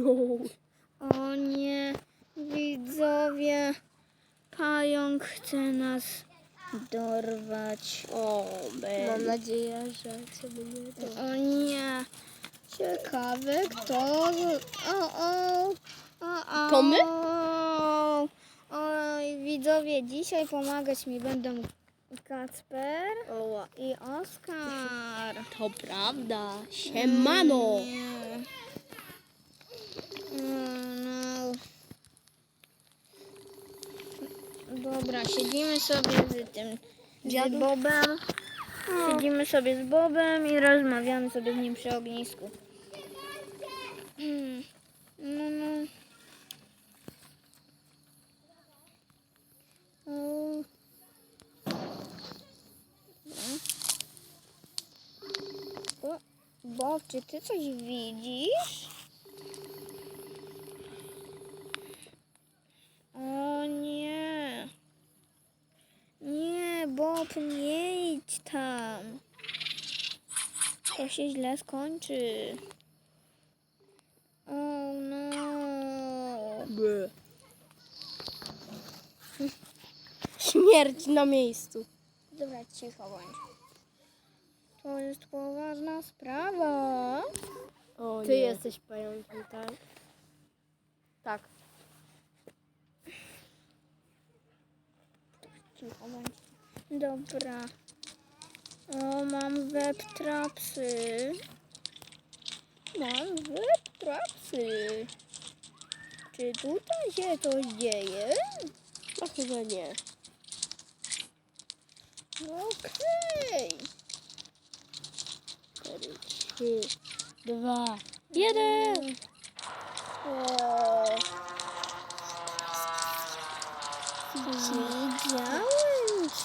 No. O nie, widzowie, pająk chce nas dorwać. O, Mam Mam nadzieję, że ciebie nie to. O nie, ciekawe kto... O, o, o, o. To my? Oj, widzowie, dzisiaj pomagać mi będą Kacper i Oskar. to prawda. Siemano. Nie. No, no. Dobra, siedzimy sobie z tym z? Bobem. Siedzimy sobie z Bobem i rozmawiamy sobie z nim przy ognisku. Mm. No, no. O. O, Bob, czy ty coś widzisz? O nie. Nie, Bob, nie idź tam. To się źle skończy. O no. Śmierć na miejscu. Dobra, cicho bądź. To jest poważna sprawa. O, Ty nie. jesteś pająkiem, tak? Tak. Cicho bądź. Dobra. O, mam web trapsy. Mam web trapsy. Czy tutaj się coś dzieje? No chyba nie. Okej. Cztery, trzy, dwa, jeden. O. Widziałem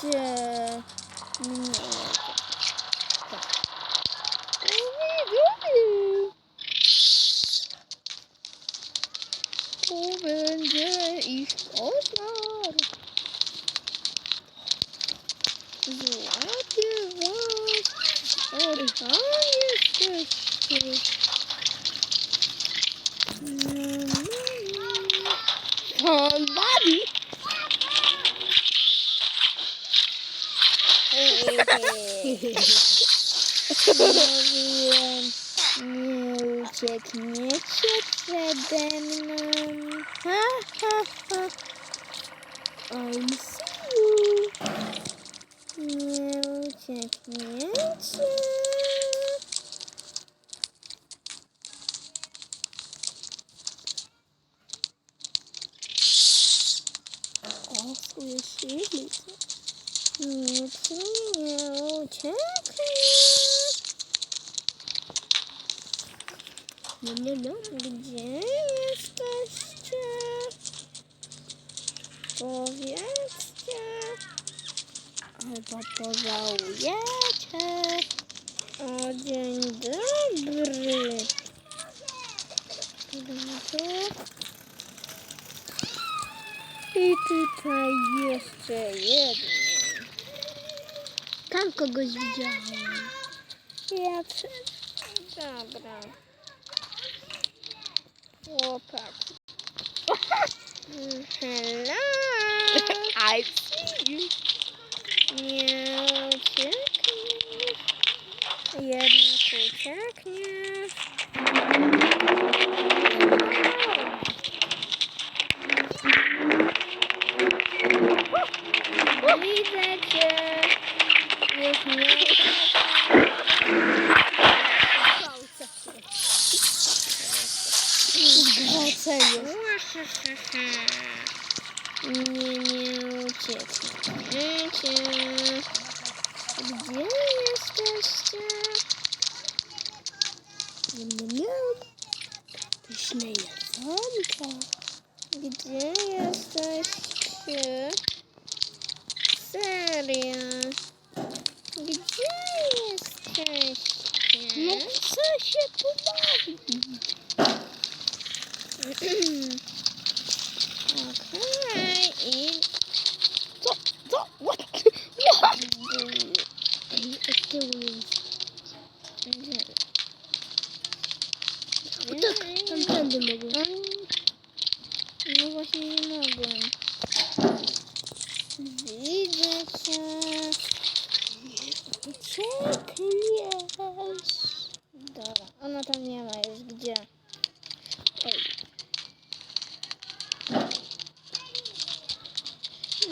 cię. Nie. Tak. Widziałem. To będzie ich ofiar. Złapię was. Orcha jesteście. Pan Buddy. Милчик не передо мной. Ха-ха-ха. I'm see you. Милчик, милчик. Слышите? Нет, не участвую. Mi nie ucieknie. No, no, no. Gdzie jesteście? Powiedzcie. Albo pożałujecie. O, dzień dobry. Dobrze. I tutaj jeszcze jedno. Tam kogoś widziałem. Ja prze... Dobra. Hello. I see you. Yeah, chicken. Jedna check. Zgwałcenie. Nie, nie uciekniecie. Gdzie jesteście? Nie, nie. Pyszne jedzonko. Gdzie jesteście? Serio? Gdzie jesteście? No chcę się pobawić. Okej, i Co? Co? What? What? Jest. gdzie? O tak, tamtędy mogę. No, właśnie nie mogę. Widzę cię. Czekniesz. Dobra, ona tam nie ma już gdzie. Ej.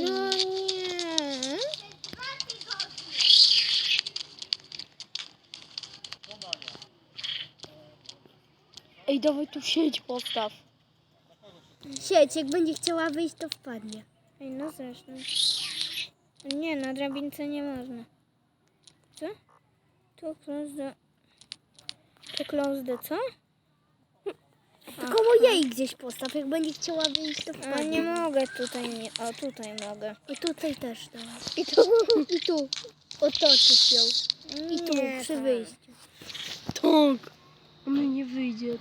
No nie. Ej, dawaj tu sieć postaw. Sieć, jak będzie chciała wyjść, to wpadnie. Ej, no zresztą. Nie, na drabince nie można. Co? Tu close the... Tu close the co? Tylko mojej gdzieś postaw, jak będzie chciała wyjść, to A wpadnie. nie mogę tutaj, nie. O, tutaj mogę. I tutaj też dawaj. I tu, i tu. Otoczysz ją. I tu, Nie, przy tak. wyjściu. Tak. A mnie nie wyjdzie.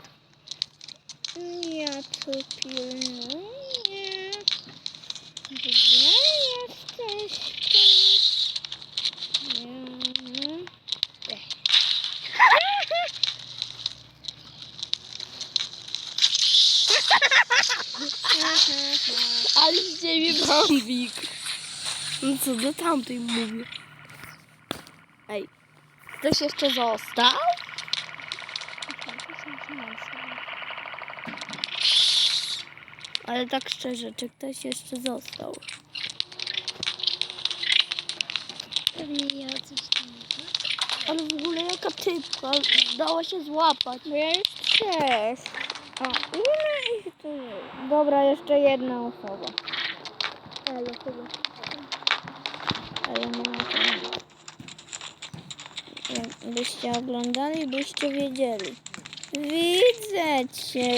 Ja tu pilnuję. Gdzie jesteście? Nie. Ale z ciebie bambik. No co do tamtej mówię. Ej, ktoś jeszcze został? Ale tak szczerze, czy ktoś jeszcze został? Pewnie ja coś tam. Ale w ogóle jaka typka, dała się złapać. Bo ja już. A ile ich tu jest? Dobra, jeszcze jedna osoba. Ale chyba. Ale nie ma to. Jakbyście oglądali, byście wiedzieli. Widzę cię.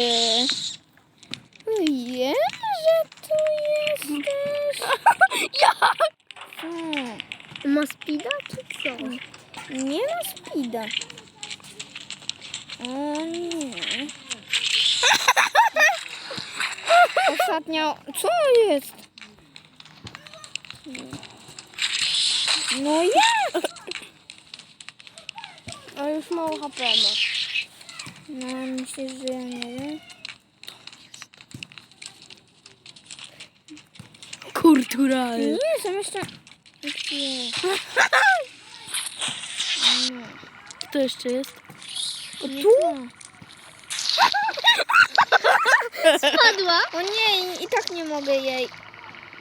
Wiem, że tu jesteś. Jak? Co? Ma speeda czy co? Nie ma speeda. O nie. Ostatnio... Co jest? No jak? A już mało HP ma. No myślisz, że ja nie wiem? Kulturalny. Nie, są jeszcze... Kto jeszcze jest? O, tu? Spadła? O nie, i- tak nie mogę jej.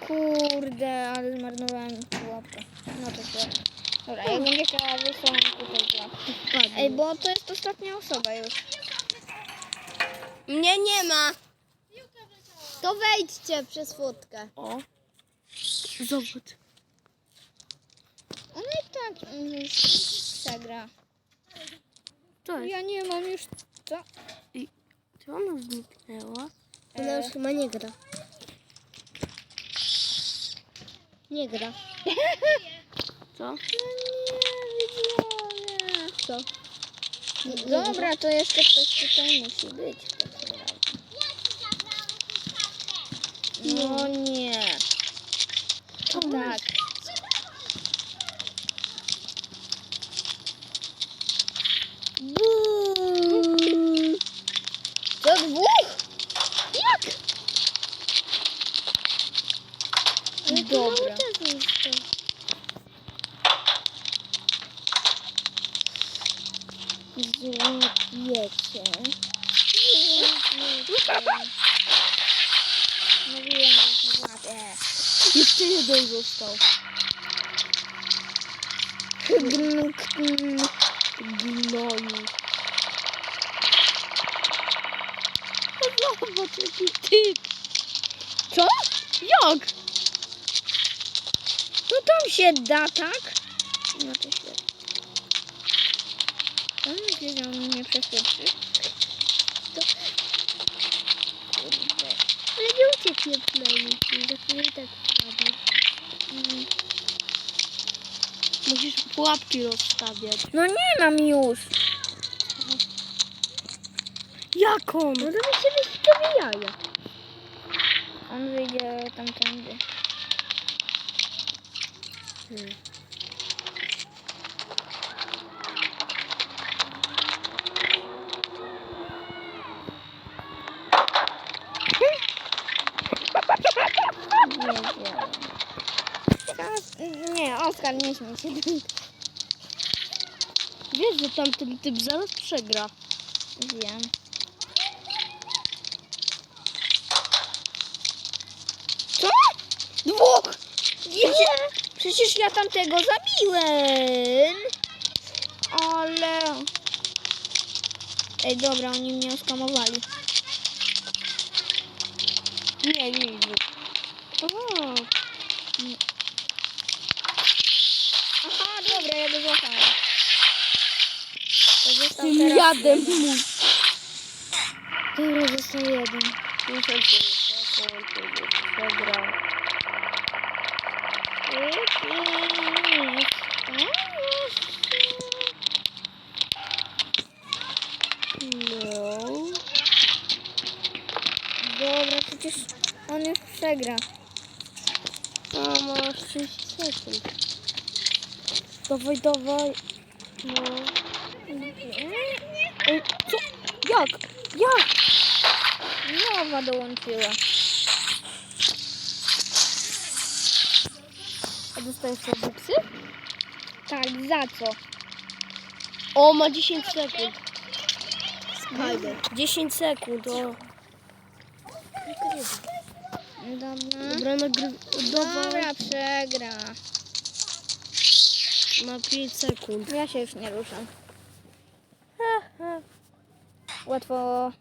Kurde, ale zmarnowałem pułapkę. No to źle. Dobra, jak będzie chciała to. Spadła. Ej, bo to jest ostatnia osoba już. Mnie nie ma. To wejdźcie przez fotkę. O. Zobacz. Ona i tak mm, przegra. To jest. Ja nie mam już... Co? Czy ona zniknęła? Ona E. już chyba nie gra. Nie gra. Co? No nie, widzowie. Co? Dobra, to jeszcze ktoś tutaj musi być w takim razie. No nie. To Tak. Bum. To dwóch? Jak? Dobra. Złapiecie. Mówiłem, że złapię. Jeszcze jeden został. Gnoju. Zobacz jaki typ. Co? Jak? No tam się da, tak? No to świetnie. On myśli, że on mnie przeskoczy. To... Kurde. Ale nie ucieknie chwilę i tak wpadnie. Mm. Musisz pułapki rozstawiać. No nie mam już. Jak on? No to mi się wyścieli jaja. On wyjdzie tamtędy. Hmm. Oskar, nie śmiej się. Wiesz, że tamten typ zaraz przegra. Wiem. Co? Dwóch! Nie! Przecież ja tamtego zabiłem! Ale... Ej, dobra, oni mnie oskamowali. Nie, nie idzie. O, Aha, dobra, ja go złapałem. To został tym jadem jeden. mój. Dobra, został jeden. Muszę się. Przegra. No. Dobra, przecież on już przegra. A, masz 30 sekund. Dawaj, dawaj. No. Ej, co? Jak? Jak? Nowa dołączyła. A dostajesz buksy? Tak, za co? O, ma 10 sekund. Spider. 10 sekund, o. Dobra. Dobra, nagry... Dobra, przegra. Ma 5 sekund. Ja się już nie ruszam. Łatwo.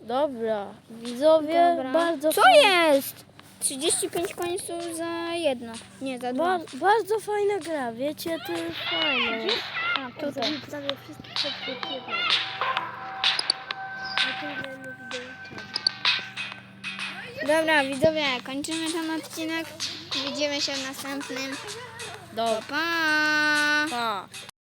Dobra, widzowie, Dobra. bardzo Co fajna- jest? 35 końców za jedno. Nie, za dwa. Ba bardzo fajna gra, wiecie, to jest fajne. A, tutaj. Prawie wszystkie podkreślone. Dobra, widzowie, kończymy ten odcinek. Widzimy się w następnym. Dobra. Pa! Pa.